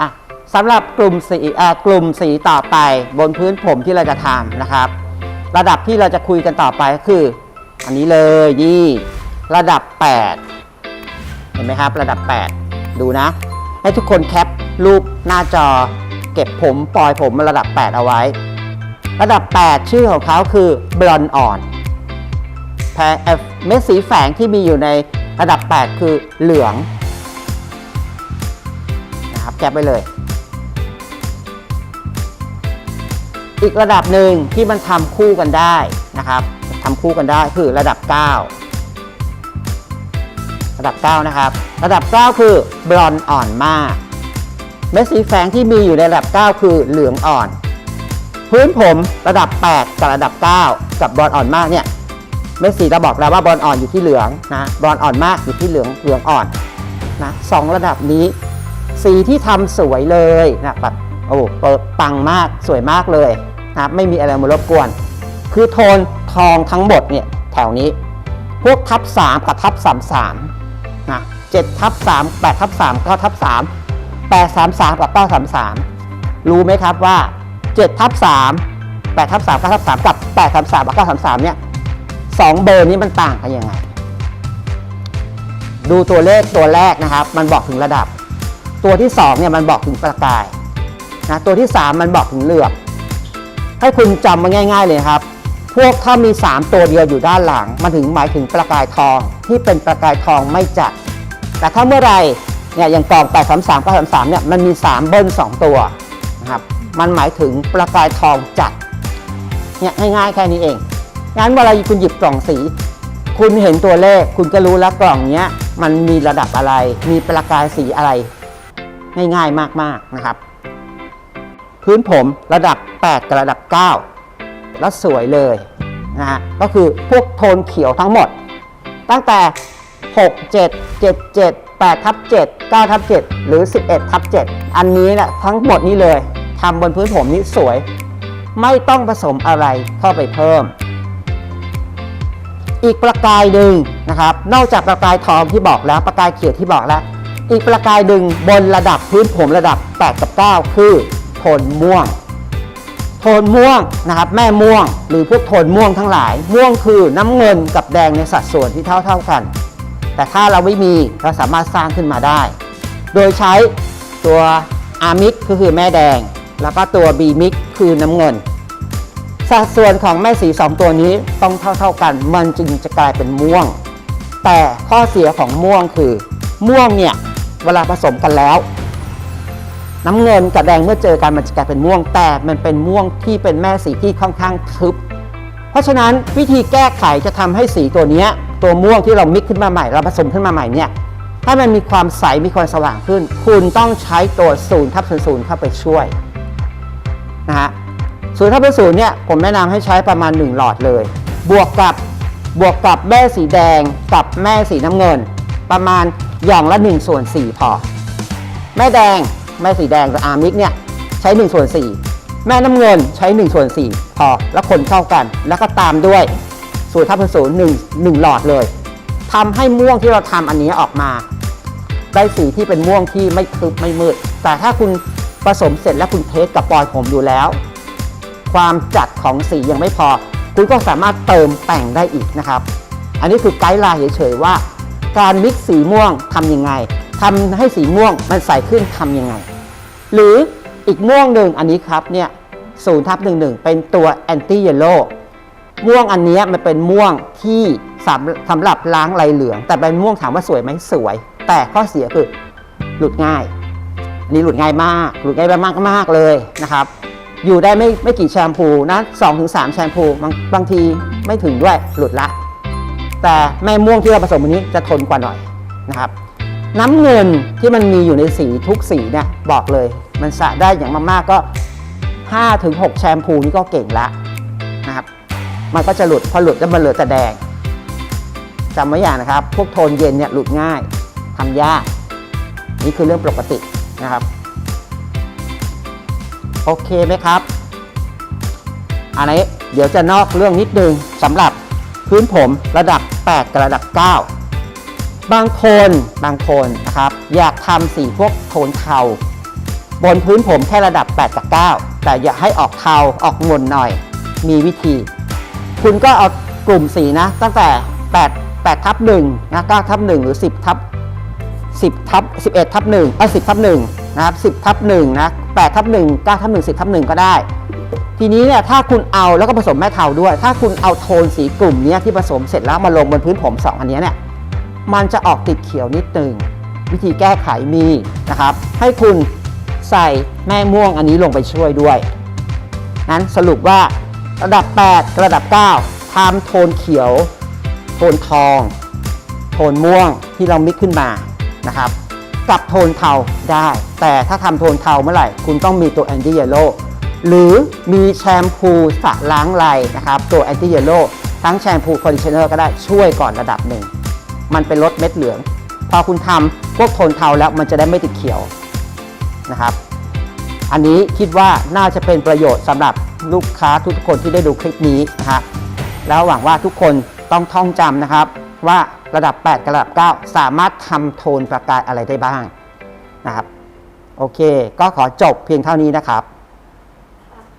อะสำหรับกลุ่มสีกลุ่มสีต่อไปบนพื้นผมที่เราจะทำนะครับ ระดับที่เราจะคุยกันต่อไปก็คือ อันนี้เลยนี่ระดับ 8 เห็นไหมครับ ระดับ 8 ดูนะ ให้ทุกคนแคปรูปหน้าจอ เก็บผมปล่อยผมระดับ 8 เอาไว้ ระดับ 8 ชื่อของเขาคือบลอนอ่อนแพร่เม็ดสีแฝงที่มีอยู่ในระดับ 8 คือเหลือง นะครับไปเลย อีกระดับหนึ่งที่มันทำคู่กันได้นะครับทำคู่กันได้คือระดับ 9 ระดับ 9 นะครับ ระดับ 9 คือบลอนอ่อนมากเม็ดสีแฝงที่มีอยู่ในระดับ 9 คือเหลืองอ่อน พื้นผมระดับ 8 กับระดับ 9 กับบอนอ่อนมากเนี่ยเม็ดสีเราบอกแล้วว่าบอนอ่อนอยู่ที่เหลืองนะบอนอ่อนมากอยู่ที่เหลืองเหลืองอ่อนนะสองระดับนี้ สีที่ทำสวยเลยนะแบบโอ้เปิดปังมากสวยมากเลยนะไม่มีอะไรมารบกวน คือโทนทองทั้งหมดเนี่ยแถวนี้ พวกทับ3กับทับ33นะ7ทับ3 8ทับ3 9ทับ3 8 3 3กับ9 3 3รู้ไหมครับว่า7ทับ3 8ทับ3 9ทับ3กับ8 3 3กับ9 3 3เนี่ยสองเบอร์นี้มันต่างกันยังไง ดูตัวเลขตัวแรกนะครับ มันบอกถึงระดับ ตัวที่2เนี่ยมันบอกถึงประกายนะตัวที่ 3 มันบอกถึงเหลือบ ให้คุณจำมาง่าย ๆ เลยครับ พวกถ้ามี 3 ตัวเดียวอยู่ด้านหลัง มันถึงหมายถึงประกายทองที่เป็นประกายทองไม่จัด แต่ถ้าเมื่อไรเนี่ยอย่างกล่อง8 3 3 9 3 3เนี่ยมันมี 3 เบิ้ล 2 ตัวนะครับมันหมายถึงประกายทองจัดเนี่ยง่ายๆแค่นี้เอง งั้นเวลาคุณหยิบกล่องสี คุณเห็นตัวเลข คุณก็รู้แล้วกล่องเนี้ยมันมีระดับอะไร มีประกายสีอะไร ง่ายๆมากๆนะครับ พื้นผมระดับ 8 กับระดับ 9 แล้วสวยเลยนะฮะก็คือพวกโทนเขียวทั้งหมด ตั้งแต่ 6 7 7 7 8ทับ7 9ทับ7หรือ 11ทับ7อันนี้แหละทั้งหมดนี้เลยทำบนพื้นผมนี้สวย ไม่ต้องผสมอะไรเข้าไปเพิ่ม อีกประกายหนึ่งนะครับ นอกจากประกายทองที่บอกแล้วประกายเขียวที่บอกแล้ว อีกประกายหนึ่งบนระดับพื้นผมระดับ 8 กับ 9 คือโทนม่วง โทนม่วงนะครับแม่ม่วงหรือพวกโทนม่วงทั้งหลาย ม่วงคือน้ำเงินกับแดงในสัดส่วนที่เท่าๆกัน แต่ถ้าเราไม่มีเราสามารถสร้างขึ้นมาได้ โดยใช้ตัวอามิกก็คือแม่แดง แล้วก็ตัวบีมิกคือน้ำเงิน สัดส่วนของแม่สี 2 ตัวนี้ต้องเท่าๆกัน มันจึงจะกลายเป็นม่วง แต่ข้อเสียของม่วงคือม่วงเนี่ย เวลาผสมกันแล้ว น้ำเงินกับแดงเมื่อเจอกันมันจะกลายเป็นม่วงแต่มันเป็นม่วงที่เป็นแม่สีที่ค่อนข้างทึบ เพราะฉะนั้นวิธีแก้ไขจะทำให้สีตัวนี้ตัวม่วงที่เรามิกขึ้นมาใหม่เราผสมขึ้นมาใหม่เนี่ยให้มันมีความใสมีความสว่างขึ้น คุณต้องใช้ตัวศูนย์ทับศูนย์เข้าไปช่วยนะฮะศูนย์ทับศูนย์เนี่ยผมแนะนำให้ใช้ประมาณ 1 หลอดเลย บวกกับบวกกับแม่สีแดงกับแม่สีน้ำเงิน ประมาณ อย่างละ1ส่วน4พอ แม่แดงแม่สีแดงกับอาร์มิกเนี่ยใช้1ส่วน4แม่น้ำเงินใช้1ส่วน4พอ แล้วคนเข้ากัน แล้วก็ตามด้วยสูตรทับศูนย์หนึ่งหนึ่งหลอดเลยทำให้ม่วงที่เราทำอันนี้ออกมา ได้สีที่เป็นม่วงที่ไม่ทึบไม่มืด แต่ถ้าคุณผสมเสร็จแล้วคุณเทสกับปลอยผมดูแล้ว ความจัดของสียังไม่พอ คุณก็สามารถเติมแต่งได้อีกนะครับ อันนี้คือไกด์ไลน์เฉยๆว่า การมิกสีม่วงทำยังไงทำให้สีม่วงมันใสขึ้นทำยังไง หรืออีกม่วงหนึ่งอันนี้ครับเนี่ยศูนย์ทับหนึ่งหนึ่งเป็นตัวแอนตี้เยลโล่ม่วงอันนี้มันเป็นม่วงที่สำสำหรับล้างลายเหลือง แต่เป็นม่วงถามว่าสวยไหมสวย แต่ข้อเสียคือหลุดง่าย อันนี้หลุดง่ายมาก หลุดง่ายมากมากเลยนะครับ อยู่ได้ไม่ไม่กี่แชมพูนะสองถึงสามแชมพูบางบางทีไม่ถึงด้วยหลุดละ แต่แม่ม่วงที่เราผสมวันนี้จะทนกว่าหน่อยนะครับ น้ำเงินที่มันมีอยู่ในสีทุกสีเนี่ยบอกเลย มันสะได้อย่างมากๆก็5-6แชมพูนี่ก็เก่งละนะครับ มันก็จะหลุดพอหลุดแล้วมันเหลือแต่แดงจำไว้อย่างนะครับ พวกโทนเย็นเนี่ยหลุดง่ายทำยากนี่คือเรื่องปกตินะครับ โอเคไหมครับอันนี้เดี๋ยวจะนอกเรื่องนิดนึงสำหรับ พื้นผมระดับ 8 กับระดับ 9 บางคนบางคนนะครับอยากทำสีพวกโทนเทาบนพื้นผมแค่ระดับ 8 กับ 9 แต่อย่าให้ออกเทาออกงนหน่อย มีวิธี คุณก็เอากลุ่มสีนะ ตั้งแต่ 8 8ทับ1นะ9ทับ1หรือ 10ทับ10ทับ11ทับ1เออ10ทับ1นะครับ10ทับ1นะ8ทับ1 9ทับ1 10ทับ1ก็ได้ ทีนี้เนี่ยถ้าคุณเอาแล้วก็ผสมแม่เทาด้วย ถ้าคุณเอาโทนสีกลุ่มนี้ที่ผสมเสร็จแล้วมาลงบนพื้นผม2อันนี้เนี่ยมันจะออกติดเขียวนิดนึงวิธีแก้ไขมีนะครับ ให้คุณใส่แม่ม่วงอันนี้ลงไปช่วยด้วย นั้นสรุปว่าระดับ 8 ระดับ 9ทำโทนเขียว โทนทอง โทนม่วงที่เรามิกขึ้นมานะครับ กับโทนเทาได้ แต่ถ้าทำโทนเทาเมื่อไหร่ คุณต้องมีตัวแอนตี้เยลโล หรือมีแชมพูสระล้างไรนะครับ ตัวแอนตี้เยลโล่ทั้งแชมพูคอนดิชเนอร์ก็ได้ช่วยก่อนระดับหนึ่ง มันเป็นลดเม็ดเหลือง พอคุณทำพวกโทนเทาแล้วมันจะได้ไม่ติดเขียวนะครับ อันนี้คิดว่าน่าจะเป็นประโยชน์สำหรับลูกค้าทุกคนที่ได้ดูคลิปนี้นะครับแล้วหวังว่าทุกคนต้องท่องจำนะครับ ว่าระดับ 8 กับระดับ 9 สามารถทำโทนประกายอะไรได้บ้างนะครับ โอเค ก็ขอจบเพียงเท่านี้นะครับ